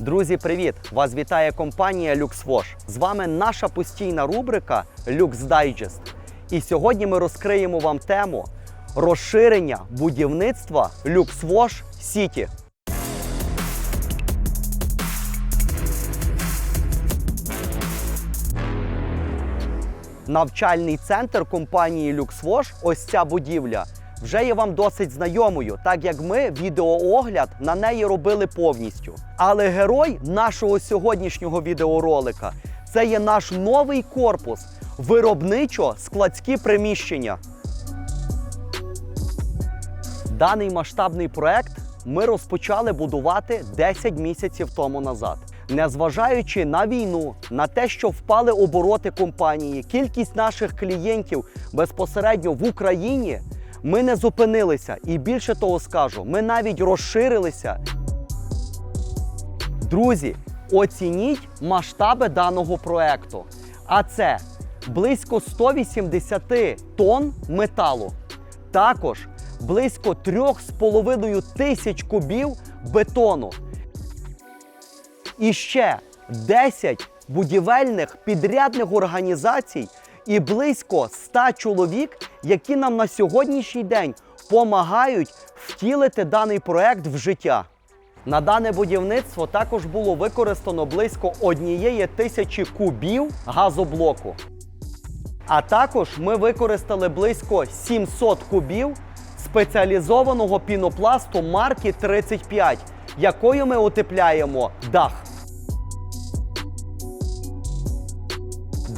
Друзі, привіт! Вас вітає компанія LuxWash. З вами наша постійна рубрика Lux Digest. І сьогодні ми розкриємо вам тему розширення будівництва LuxWash City. Навчальний центр компанії LuxWash, ось ця будівля, вже є вам досить знайомою, так як ми відеоогляд на неї робили повністю. Але герой нашого сьогоднішнього відеоролика це є наш новий корпус, виробничо-складські приміщення. Даний масштабний проект ми розпочали будувати 10 місяців тому назад. Незважаючи на війну, на те, що впали обороти компанії, кількість наших клієнтів безпосередньо в Україні, ми не зупинилися. І більше того скажу, ми навіть розширилися. Друзі, оцініть масштаби даного проекту. А це близько 180 тонн металу. Також близько 3,5 тисяч кубів бетону. І ще 10 будівельних підрядних організацій і близько 100 чоловік, які нам на сьогоднішній день допомагають втілити даний проект в життя. На дане будівництво також було використано близько однієї тисячі кубів газоблоку. А також ми використали близько 700 кубів спеціалізованого пінопласту марки 35, якою ми утепляємо дах.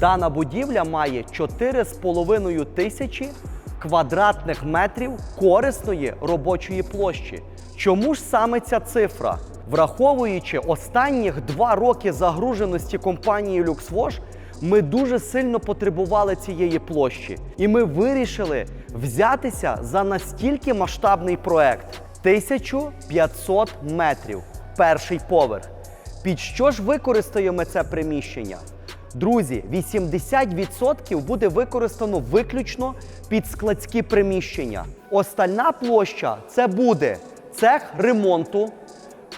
Дана будівля має 4,5 тисячі квадратних метрів корисної робочої площі. Чому ж саме ця цифра? Враховуючи останніх два роки загруженості компанії LuxWash, ми дуже сильно потребували цієї площі. І ми вирішили взятися за настільки масштабний проект 1500 метрів. Перший поверх. Під що ж використаємо це приміщення? Друзі, 80% буде використано виключно під складські приміщення. Остальна площа це буде цех ремонту,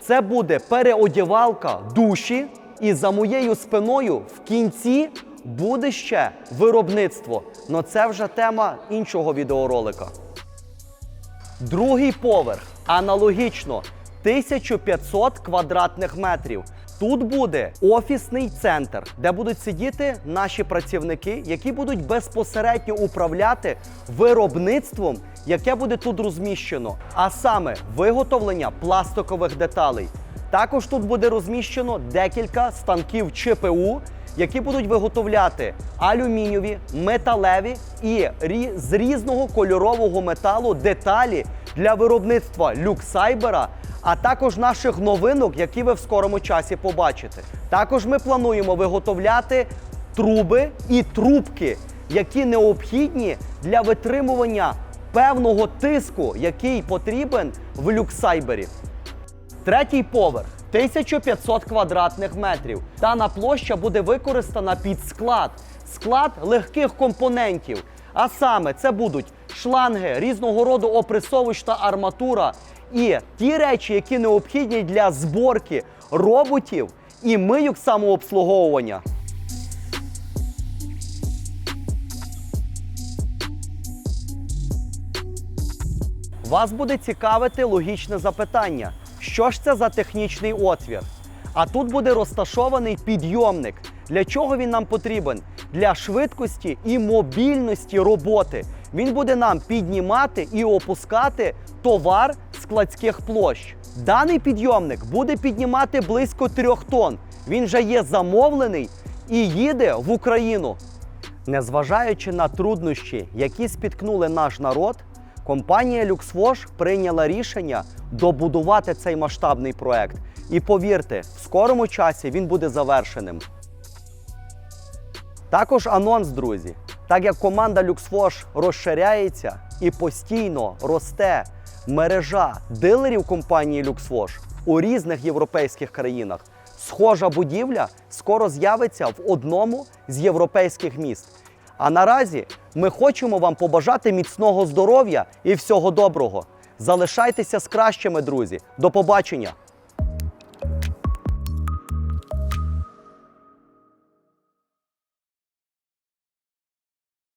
це буде переодівалка душі, і за моєю спиною в кінці буде ще виробництво. Но це вже тема іншого відеоролика. Другий поверх аналогічно 1500 квадратних метрів. Тут буде офісний центр, де будуть сидіти наші працівники, які будуть безпосередньо управляти виробництвом, яке буде тут розміщено, а саме виготовлення пластикових деталей. Також тут буде розміщено декілька станків ЧПУ, які будуть виготовляти алюмінієві, металеві і з різного кольорового металу деталі для виробництва люксайбера, а також наших новинок, які ви в скорому часі побачите. Також ми плануємо виготовляти труби і трубки, які необхідні для витримування певного тиску, який потрібен в люксайбері. Третій поверх 1500 квадратних метрів. Дана площа буде використана під склад, склад легких компонентів. А саме це будуть шланги, різного роду опресовищ та арматура і ті речі, які необхідні для зборки роботів і мийок самообслуговування. Вас буде цікавити логічне запитання: що ж це за технічний отвір? А тут буде розташований підйомник. Для чого він нам потрібен? Для швидкості і мобільності роботи. Він буде нам піднімати і опускати товар складських площ. Даний підйомник буде піднімати близько 3 тонн. Він вже є замовлений і їде в Україну. Незважаючи на труднощі, які спіткнули наш народ, компанія LuxWash прийняла рішення добудувати цей масштабний проект. І повірте, в скорому часі він буде завершеним. Також анонс, друзі. Так як команда LuxWash розширяється і постійно росте мережа дилерів компанії LuxWash у різних європейських країнах, схожа будівля скоро з'явиться в одному з європейських міст. А наразі ми хочемо вам побажати міцного здоров'я і всього доброго. Залишайтеся з кращими, друзі. До побачення!